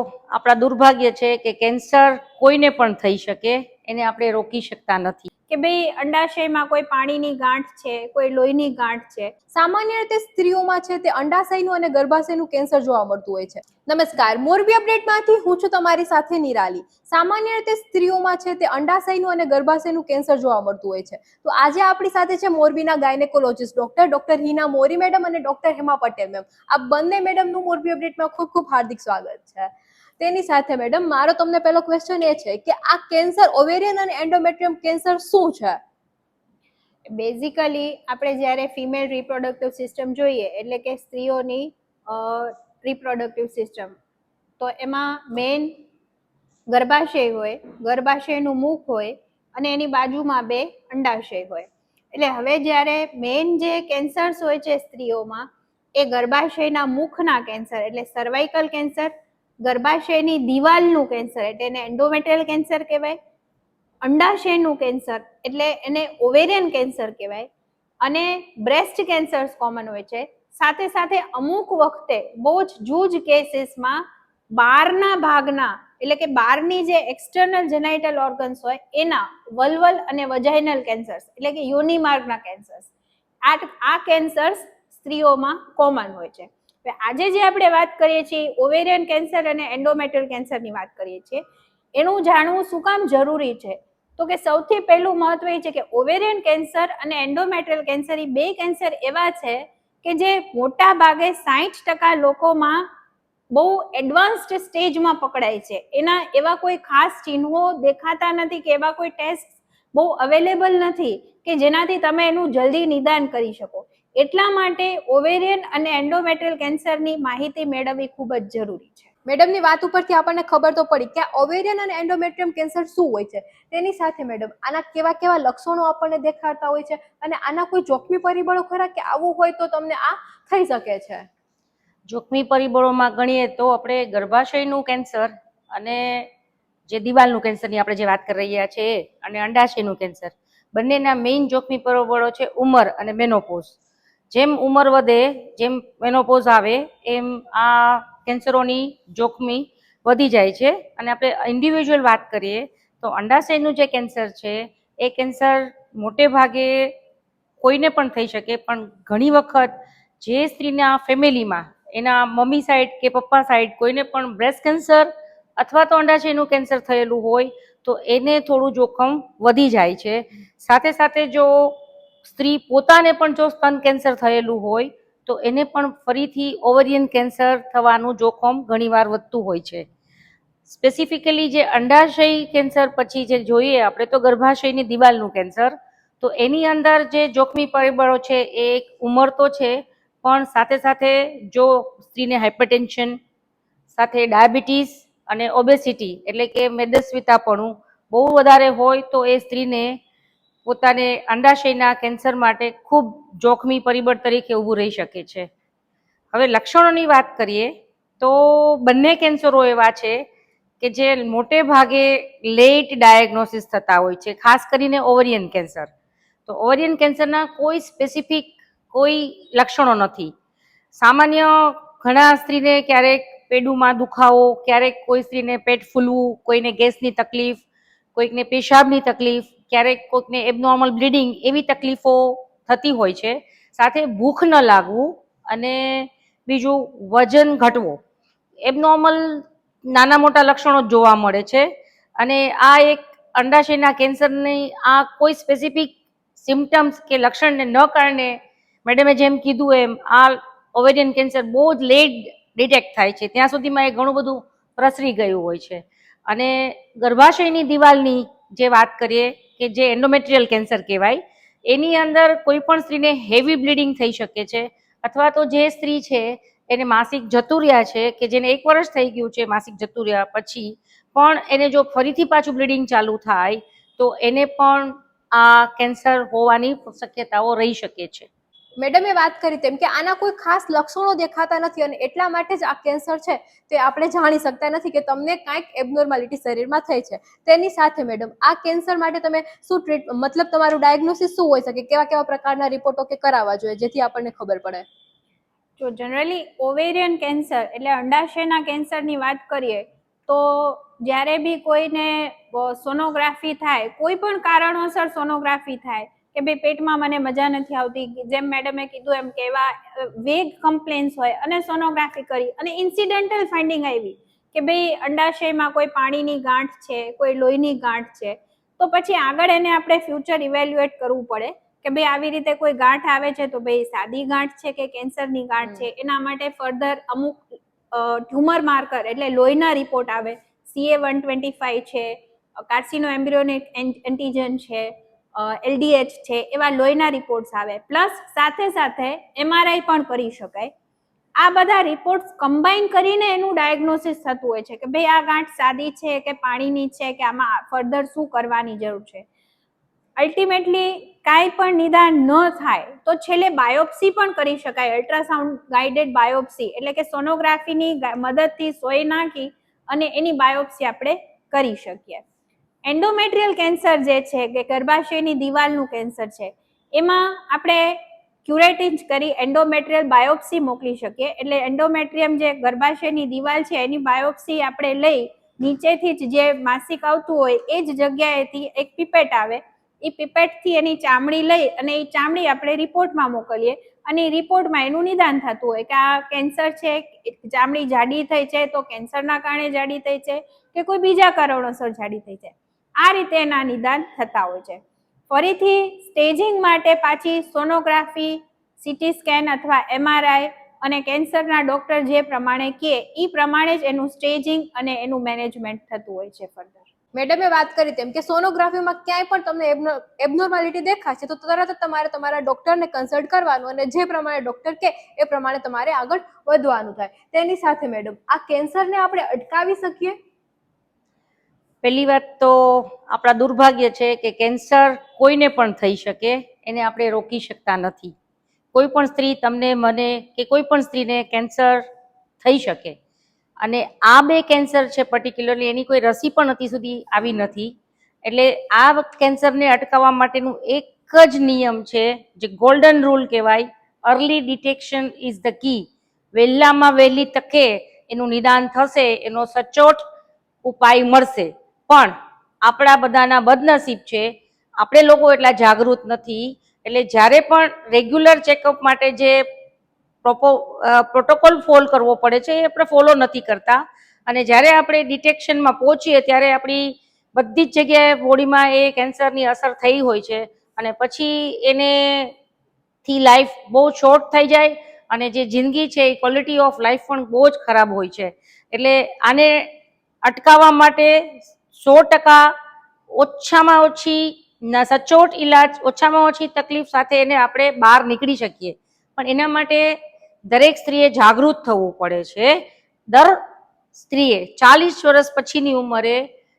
આપણા દુર્ભાગ્ય છે કે કેન્સર કોઈને પણ થઈ શકે, એને આપણે રોકી શકતા નથી. કે ભાઈ અંડાશયમાં કોઈ પાણીની ગાંઠ છે, કોઈ લોહીની ગાંઠ છે. સામાન્ય રીતે સ્ત્રીઓમાં છે તે અંડાશયનું અને ગર્ભાશયનું કેન્સર જોવા મળતું હોય છે. નમસ્કાર, મોરબી અપડેટમાંથી હું છું તમારી સાથે નિરાલી. સામાન્ય રીતે સ્ત્રીઓમાં છે તે અંડાશયનું અને ગર્ભાશયનું કેન્સર જોવા મળતું હોય છે. તો આજે આપણી સાથે છે મોરબીના gynaecologist doctor doctor Hina Mori madam અને ડોક્ટર હેમા પટેલ મેમ. આ બંને મેડમનું મોરબી અપડેટમાં ખૂબ ખૂબ હાર્દિક સ્વાગત છે. તેની સાથે મેડમ મારો તમને પહેલો ક્વેશ્ચન એ છે કે આ કેન્સર ઓવેરિયન અને એન્ડોમેટ્રિયમ કેન્સર શું છે? બેઝિકલી આપણે જ્યારે ફિમેલ રિપ્રોડક્ટિવ સિસ્ટમ જોઈએ, એટલે કે સ્ત્રીઓની રિપ્રોડક્ટિવ સિસ્ટમ તો એમાં મેન ગર્ભાશય હોય, ગર્ભાશયનું મુખ હોય, અને એની બાજુમાં બે અંડાશય હોય. એટલે હવે જ્યારે મેન જે કેન્સર્સ હોય છે સ્ત્રીઓમાં, એ ગર્ભાશયના મુખના કેન્સર એટલે સર્વાઇકલ કેન્સર ગર્ભાશયની દિવાલનું કેન્સર એટલે એને એન્ડોમેટ્રિયલ કેન્સર કહેવાય, અંડાશયનું કેન્સર એટલે એને ઓવેરિયન કેન્સર કહેવાય અને બ્રેસ્ટ કેન્સર્સ કોમન હોય છે. સાથે સાથે અમુક વખતે બહુ જ જૂજ કેસીસમાં બહારના ભાગના એટલે કે બહારની જે એક્સટર્નલ જેનાઇટલ ઓર્ગન્સ હોય એના વલ્વલ અને વજાઇનલ કેન્સર્સ એટલે કે યોનિમાર્ગના કેન્સર્સ આ કેન્સર્સ સ્ત્રીઓમાં કોમન હોય છે. આજે જે આપણે વાત કરીએ છીએ ઓવેરિયન કેન્સર અને એન્ડોમેટ્રિયલ કેન્સરની વાત કરીએ છીએ, એનું જાણવું શું કામ જરૂરી છે? તો કે સૌથી પહેલું મહત્વ એ છે કે ઓવેરિયન કેન્સર અને એન્ડોમેટ્રિયલ કેન્સર એ બે કેન્સર એવા છે કે જે મોટા ભાગે સાહીઠ ટકા લોકોમાં બહુ એડવાન્સ્ડ સ્ટેજમાં પકડાય છે. એના એવા કોઈ ખાસ ચિહ્નો દેખાતા નથી કે એવા કોઈ ટેસ્ટ બહુ અવેલેબલ નથી કે જેનાથી તમે એનું જલ્દી નિદાન કરી શકો. એટલા માટે ઓવેરિયન અને એન્ડોમેટ્રિયલ કેન્સરની માહિતી મેળવવી ખૂબ જ જરૂરી છે. મેડમની વાત ઉપરથી આપણને ખબર તો પડી કે ઓવેરિયન અને એન્ડોમેટ્રિયમ કેન્સર શું હોય છે? તેની સાથે મેડમ, આના કેવા કેવા લક્ષણો આપણને દેખાડતા હોય છે અને આના કોઈ જોખમી પરિબળો ખરા કે આવું હોય તો તમને આ થઈ શકે છે? જોખમી પરિબળોમાં ગણીએ તો આપણે ગર્ભાશયનું કેન્સર અને જે દિવાલનું કેન્સરની આપણે જે વાત કરી રહ્યા છે અને અંડાશયનું કેન્સર. બંનેના મેઇન જોખમી પરિબળો છે ઉંમર અને મેનોપોઝ જેમ ઉંમર વધે, જેમ મેનોપોઝ આવે, એમ આ કેન્સરોની જોખમી વધી જાય છે. અને આપણે ઇન્ડિવિજ્યુઅલ વાત કરીએ, તો અંડાશયનું જે કેન્સર છે, એ કેન્સર મોટે ભાગે કોઈને પણ થઈ શકે, પણ ઘણી વખત જે સ્ત્રીના ફેમિલીમાં, એના મમ્મી સાઈડ કે પપ્પા સાઈડ કોઈને પણ બ્રેસ્ટ કેન્સર અથવા તો અંડાશયનું કેન્સર થયેલું હોય, તો એને થોડું જોખમ વધી જાય છે. સાથે સાથે જો સ્ત્રી પોતાને પણ જો સ્તન કેન્સર થયેલું હોય, તો એને પણ ફરીથી ઓવરિયન કેન્સર થવાનું જોખમ ઘણીવાર વધતું હોય છે. સ્પેસિફિકલી જે અંડાશય કેન્સર પછી જે જોઈએ આપણે, તો ગર્ભાશયની દિવાલનું કેન્સર. તો એની અંદર જે જોખમી પરિબળો છે, એ એક ઉંમર તો છે, પણ સાથે સાથે જો સ્ત્રીને હાઇપરટેન્શન સાથે ડાયાબિટીસ અને ઓબેસિટી એટલે કે મેદસ્વિતાપણું બહુ વધારે હોય, તો એ સ્ત્રીને પોતાને અંડાશયના કેન્સર માટે ખૂબ જોખમી પરિબળ તરીકે ઊભું રહી શકે છે. હવે લક્ષણોની વાત કરીએ તો બંને કેન્સરો એવા છે કે જે મોટે ભાગે લેટ ડાયગ્નોસિસ થતા હોય છે, ખાસ કરીને ઓવરિયન કેન્સર. તો ઓવરિયન કેન્સરના કોઈ સ્પેસિફિક કોઈ લક્ષણો નથી. સામાન્ય ઘણા સ્ત્રીને ક્યારેક પેડુમાં દુખાવો, ક્યારેક કોઈ સ્ત્રીને પેટ ફૂલવું, કોઈને ગેસની તકલીફ, કોઈકને પેશાબની તકલીફ ક્યારેક કોઈકને એબનોર્મલ બ્લીડિંગ એવી તકલીફો થતી હોય છે. સાથે ભૂખ ન લાગવું અને બીજું વજન ઘટવું. એબનોર્મલ નાના મોટા લક્ષણો જોવા મળે છે અને આ એક અંડાશયના કેન્સરની આ કોઈ સ્પેસિફિક સિમ્ટમ્સ કે લક્ષણને ન કારણે મેડમે જેમ કીધું એમ આ ઓવેરિયન કેન્સર બહુ જ લેટ ડિટેક્ટ થાય છે. ત્યાં સુધીમાં એ ઘણું બધું પ્રસરી ગયું હોય છે. અને ગર્ભાશયની દિવાલની જે વાત કરીએ કે જે એન્ડોમેટ્રિયલ કેન્સર કહેવાય, એની અંદર કોઈ પણ સ્ત્રીને હેવી બ્લીડિંગ થઈ શકે છે અથવા તો જે સ્ત્રી છે, એને માસિક જતું રહ્યા છે કે જેને એક વર્ષ થઈ ગયું છે માસિક જતું રહ્યા પછી, પણ એને જો ફરીથી પાછું બ્લીડિંગ ચાલુ થાય, તો એને પણ આ કેન્સર હોવાની શક્યતાઓ રહી શકે છે. મેડમે વાત કરી તેમ કે આના કોઈ ખાસ લક્ષણો દેખાતા નથી અને એટલા માટે જ આ કેન્સર છે તે આપણે જાણી શકતા નથી કે તમને કાંઈક એબનોર્માલિટી શરીરમાં થઈ છે. તેની સાથે મેડમ, આ કેન્સર માટે તમે શું ટ્રીટ મતલબ તમારું ડાયગ્નોસિસ શું હોઈ શકે? કેવા કેવા પ્રકારના રિપોર્ટો કે કરાવવા જોઈએ જેથી આપણને ખબર પડે? જો જનરલી ઓવેરિયન કેન્સર એટલે અંડાશયના કેન્સરની વાત કરીએ તો જ્યારે બી કોઈને સોનોગ્રાફી થાય, કોઈ પણ કારણોસર સોનોગ્રાફી થાય કે ભાઈ પેટમાં મને મજા નથી આવતી જેમ મેડમે કીધું એમ કે એવા વેગ કમ્પ્લેન્સ હોય અને સોનોગ્રાફી કરી અને ઇન્સિડેન્ટલ ફાઇન્ડિંગ આવી કે ભાઈ અંડાશયમાં કોઈ પાણીની ગાંઠ છે કોઈ લોહીની ગાંઠ છે તો પછી આગળ એને આપણે ફ્યુચર ઇવેલ્યુએટ કરવું પડે કે ભાઈ આવી રીતે કોઈ ગાંઠ આવે છે તો ભાઈ સાદી ગાંઠ છે કે કેન્સરની ગાંઠ છે એના માટે ફર્ધર અમુક ટ્યુમર માર્કર એટલે લોહીના રિપોર્ટ આવે સીએ વન ટ્વેન્ટી ફાઈવ છે કાર્સિનો એમ્બ્રિયોનિક એન્ટીજન છે એલડીએચ છે, એવા લોહીના રિપોર્ટ્સ આવે. પ્લસ સાથે સાથે એમઆરઆઈ પણ કરી શકાય. આ બધા રિપોર્ટ્સ કમ્બાઈન કરીને એનું ડાયગ્નોસિસ થતું હોય છે કે ભાઈ આ ગાંઠ સાદી છે કે પાણીની છે કે આમાં ફર્ધર શું કરવાની જરૂર છે. અલ્ટિમેટલી કાંઈ પણ નિદાન ન થાય તો છેલ્લે બાયોપ્સી પણ કરી શકાય. અલ્ટ્રાસાઉન્ડ ગાઈડેડ બાયોપ્સી એટલે કે સોનોગ્રાફીની મદદથી સોય નાખી અને એની બાયોપ્સી આપણે કરી શકીએ. એન્ડોમેટ્રિયલ કેન્સર જે છે, કે ગર્ભાશયની દિવાલનું કેન્સર છે, એમાં આપણે ક્યુરેટિન કરી એન્ડોમેટ્રિયલ બાયોપ્સી મોકલી શકીએ. એટલે એન્ડોમેટ્રિયમ જે ગર્ભાશયની દિવાલ છે, એની બાયોપ્સી આપણે લઈ નીચેથી જ જે માસિક આવતું હોય, એ જ જગ્યાએથી એક પીપેટ આવે. એ પીપેટથી એની ચામડી લઈ અને એ ચામડી આપણે રિપોર્ટમાં મોકલીએ. અને એ રિપોર્ટમાં એનું નિદાન થતું હોય કે આ કેન્સર છે ચામડી જાડી થઈ છે, તો કેન્સરના કારણે જાડી થઈ છે, કે કોઈ બીજા કારણોસર જાડી થઈ છે. આ રીતે એના નિદાન થતા હોય છે. ફરીથી સ્ટેજિંગ માટે પાછી સોનોગ્રાફી સીટી સ્કેન અથવા એમઆરઆઈ અને કેન્સરના ડોક્ટર જે પ્રમાણે કહે એ પ્રમાણે જ એનું સ્ટેજિંગ અને એનું મેનેજમેન્ટ થતું હોય છે ફર્ધર મેડમે વાત કરી તેમ કે સોનોગ્રાફીમાં ક્યાંય પણ તમને એબનોર્માલિટી દેખાશે, તો તરત જ તમારે તમારા ડોક્ટરને કન્સલ્ટ કરવાનું અને જે પ્રમાણે ડોક્ટર કે એ પ્રમાણે તમારે આગળ વધવાનું થાય. તેની સાથે મેડમ, આ કેન્સરને આપણે અટકાવી શકીએ? પહેલી વાત તો આપણા દુર્ભાગ્ય છે કે કેન્સર કોઈને પણ થઈ શકે, એને આપણે રોકી શકતા નથી. કોઈ પણ સ્ત્રી તમને મને કે કોઈ પણ સ્ત્રીને કેન્સર થઈ શકે. અને આ બે કેન્સર છે પર્ટિક્યુલરલી એની કોઈ રસી પણ અત્યાર સુધી આવી નથી. એટલે આ કેન્સરને અટકાવવા માટેનું એક જ નિયમ છે, જે ગોલ્ડન રૂલ કહેવાય early detection is the key વહેલામાં વહેલી તકે એનું નિદાન થશે, એનો સચોટ ઉપાય મળશે. પણ આપણા બધાના બદનસીબ છે. આપણે લોકો એટલા જાગૃત નથી. એટલે જ્યારે પણ રેગ્યુલર ચેકઅપ માટે જે પ્રોપો પ્રોટોકોલ ફોલો કરવો પડે છે, એ આપણે ફોલો નથી કરતા. અને જ્યારે આપણે ડિટેક્શનમાં પહોંચીએ ત્યારે આપણી બધી જ જગ્યાએ બોડીમાં એ કેન્સરની અસર થઈ હોય છે. અને પછી એને થી લાઈફ બહુ શોર્ટ થઈ જાય અને જે જિંદગી છે એ ક્વોલિટી ઓફ લાઈફ પણ બહુ જ ખરાબ હોય છે. એટલે આને અટકાવવા માટે સો ટકા ઓછામાં ઓછી સચોટ ઈલાજ ઓછામાં ઓછી તકલીફ સાથે એને આપણે બહાર નીકળી શકીએ. પણ એના માટે દરેક સ્ત્રીએ જાગૃત થવું પડે છે. દર સ્ત્રીએ ચાલીસ વર્ષ પછીની ઉંમરે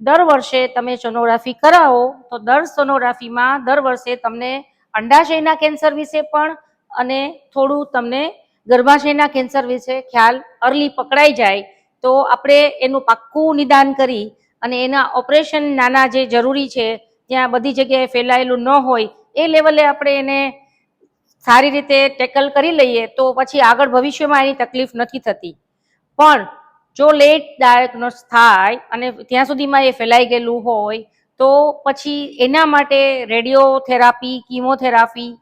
દર વર્ષે તમે સોનોગ્રાફી કરાવો, તો દર સોનોગ્રાફીમાં દર વર્ષે તમને અંડાશયના કેન્સર વિશે પણ અને થોડું તમને ગર્ભાશયના કેન્સર વિશે ખ્યાલ અર્લી પકડાઈ જાય, તો આપણે એનું પાક્કું નિદાન કરી અને એના ઓપરેશન નાના જે જરૂરી છે ત્યાં બધી જગ્યાએ ફેલાયેલું ન હોય, એ લેવલે આપણે એને સારી રીતે ટેકલ કરી લઈએ તો પછી આગળ ભવિષ્યમાં એની તકલીફ નથી થતી. પણ જો લેટ ડાયગ્નોસ થાય અને ત્યાં સુધીમાં એ ફેલાઈ ગયેલું હોય, તો પછી એના માટે રેડિયોથેરાપી કીમોથેરાપી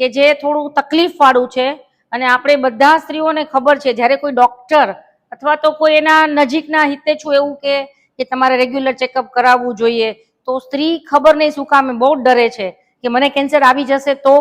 કે જે થોડું તકલીફવાળું છે, અને આપણે બધા સ્ત્રીઓને ખબર છે, જ્યારે કોઈ ડૉક્ટર અથવા તો કોઈ એના નજીકના હિતેચ્છુ એવું કે કે તમારે રેગ્યુલર ચેકઅપ કરાવવું જોઈએ. તો સ્ત્રી ખબર નહીં શું કામે બહુ ડરે છે કે મને કેન્સર આવી જશે તો?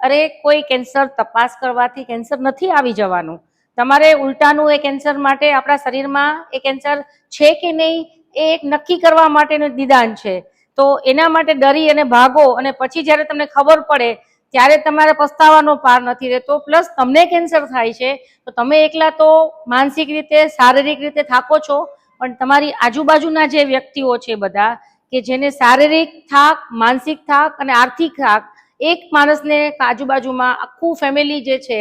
અરે, કોઈ કેન્સર તપાસ કરવાથી કેન્સર નથી આવી જવાનું. તમારે ઉલટાનું એ કેન્સર માટે આપણા શરીરમાં એ કેન્સર છે કે નહીં, એ એક નક્કી કરવા માટેનું નિદાન છે. તો એના માટે ડરી અને ભાગો અને પછી જ્યારે તમને ખબર પડે, ત્યારે તમારે પસ્તાવાનો પાર નથી રહેતો. પ્લસ તમને કેન્સર થાય છે, તો તમે એકલા તો માનસિક રીતે, શારીરિક રીતે થાકો છો. પણ તમારી આજુબાજુના જે વ્યક્તિઓ છે બધા, કે જેને શારીરિક થાક, માનસિક થાક અને આર્થિક થાક, એક માણસને આજુબાજુમાં આખું ફેમિલી જે છે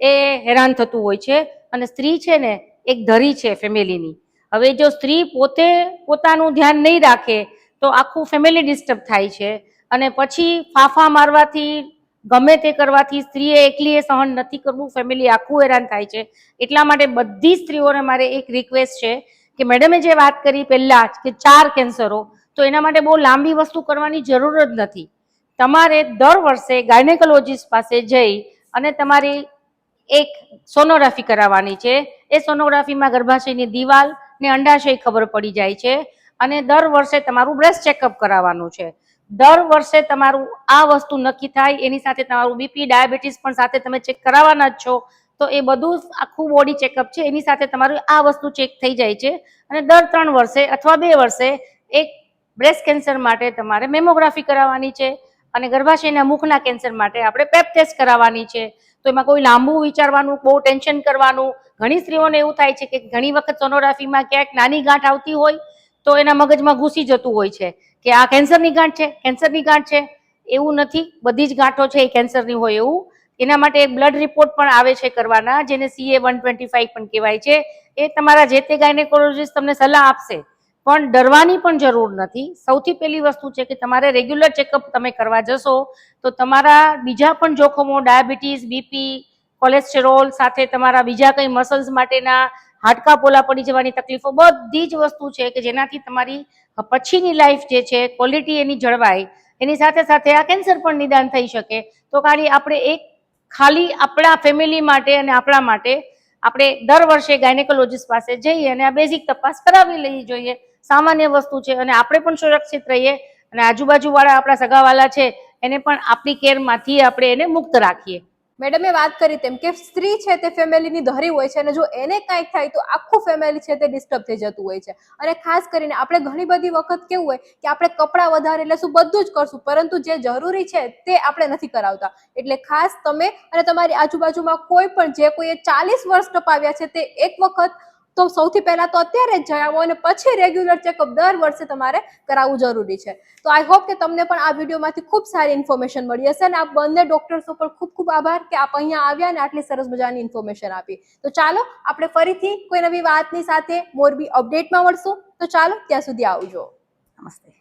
એ હેરાન થતું હોય છે અને સ્ત્રી છે ને એક ધરી છે ફેમિલીની. હવે જો સ્ત્રી પોતે પોતાનું ધ્યાન નહીં રાખે, તો આખું ફેમિલી ડિસ્ટર્બ થાય છે અને પછી ફાફા મારવાથી, ગમે તે કરવાથી સ્ત્રીએ એકલી એ સહન નથી કરવું ફેમિલી આખું હેરાન થાય છે. એટલા માટે બધી સ્ત્રીઓને મારે એક રિક્વેસ્ટ છે કે મેડમે જે વાત કરી પહેલા જ કે ચાર કેન્સરો, તો એના માટે બહુ લાંબી વસ્તુ કરવાની જરૂર જ નથી. તમારે દર વર્ષે ગાયનેકોલોજીસ્ટ પાસે જઈ અને તમારી એક સોનોગ્રાફી કરાવવાની છે. એ સોનોગ્રાફીમાં ગર્ભાશયની દિવાલ ને અંડાશય ખબર પડી જાય છે અને દર વર્ષે તમારું બ્રેસ્ટ ચેકઅપ કરાવવાનું છે. દર વર્ષે તમારું આ વસ્તુ નક્કી થાય, એની સાથે તમારું બીપી, ડાયાબિટીસ પણ સાથે તમે ચેક કરાવવાના જ છો. તો એ બધું આખું બોડી ચેકઅપ છે. એની સાથે તમારું આ વસ્તુ ચેક થઈ જાય છે. અને દર ત્રણ વર્ષે અથવા બે વર્ષે એક બ્રેસ્ટ કેન્સર માટે તમારે મેમોગ્રાફી કરાવવાની છે અને ગર્ભાશયના મુખના કેન્સર માટે આપણે પેપ ટેસ્ટ કરાવવાની છે. તો એમાં કોઈ લાંબુ વિચારવાનું, બહુ ટેન્શન કરવાનું. ઘણી સ્ત્રીઓને એવું થાય છે કે ઘણી વખત સોનોગ્રાફીમાં ક્યાંક નાની ગાંઠ આવતી હોય તો એના મગજમાં ઘૂસી જતું હોય છે કે આ કેન્સરની ગાંઠ છે કેન્સરની ગાંઠ છે. એવું નથી. બધી જ ગાંઠો છે એ કેન્સરની હોય એવું. એના માટે એક બ્લડ રિપોર્ટ પણ આવે છે કરવાના, જેને સીએ વન ટ્વેન્ટી ફાઈવ પણ કહેવાય છે. એ તમારા જે તે ગાયનેકોલોજીસ્ટ તમને સલાહ આપશે, પણ ડરવાની પણ જરૂર નથી. સૌથી પહેલી વસ્તુ છે કે તમારે રેગ્યુલર ચેકઅપ તમે કરવા જશો, તો તમારા બીજા પણ જોખમો, ડાયાબિટીસ બીપી કોલેસ્ટેરોલ સાથે તમારા બીજા કંઈ મસલ્સ માટેના હાડકા પોલા પડી જવાની તકલીફો, બધી જ વસ્તુ છે કે જેનાથી તમારી પછીની લાઈફ જે છે ક્વોલિટી એની જળવાય. એની સાથે સાથે આ કેન્સર પણ નિદાન થઈ શકે. તો ખાલી આપણે એક ખાલી આપણા ફેમિલી માટે અને આપણા માટે આપણે દર વર્ષે ગાયનેકોલોજીસ્ટ પાસે જઈએ અને આ બેઝિક તપાસ કરાવી લેવી જોઈએ. સામાન્ય વસ્તુ છે અને આપણે પણ સુરક્ષિત રહીએ અને આજુબાજુવાળા આપણા સગાવાલા છે, એને પણ આપણી કેરમાંથી આપણે એને મુક્ત રાખીએ. મેડમે વાત કરી તેમ કે સ્ત્રી છે તે ફેમિલીની ધરી હોય છે અને જો એને કાંઈક થાય તો આખું ફેમિલી છે તે ડિસ્ટર્બ થઈ જતું હોય છે. અને ખાસ કરીને આપણે ઘણી બધી વખત કેવું હોય કે આપણે કપડાં વધારે લેશું બધું જ કરશું, પરંતુ જે જરૂરી છે તે આપણે નથી કરાવતા. એટલે ખાસ તમે અને તમારી આજુબાજુમાં કોઈ પણ જે કોઈએ ચાલીસ વર્ષ ટપાવ્યા છે તે એક વખત તો સૌથી પહેલા તો અત્યારે જ જણાવો અને પછી રેગ્યુલર ચેકઅપ દર વર્ષે તમારે કરાવવું જરૂરી છે. તો આઈ હોપ કે તમને પણ આ વિડીયોમાંથી ખૂબ સારી ઇન્ફોર્મેશન મળી હશે અને આ બંને ડોક્ટર્સ ઉપર ખૂબ ખૂબ આભાર કે આપ અહીંયા આવ્યા અને આટલી સરસ મજાની ઇન્ફોર્મેશન આપી. તો ચાલો, આપણે ફરીથી કોઈ નવી વાતની સાથે મોરબી અપડેટમાં મળશું. તો ચાલો, ત્યાં સુધી આવજો. નમસ્તે.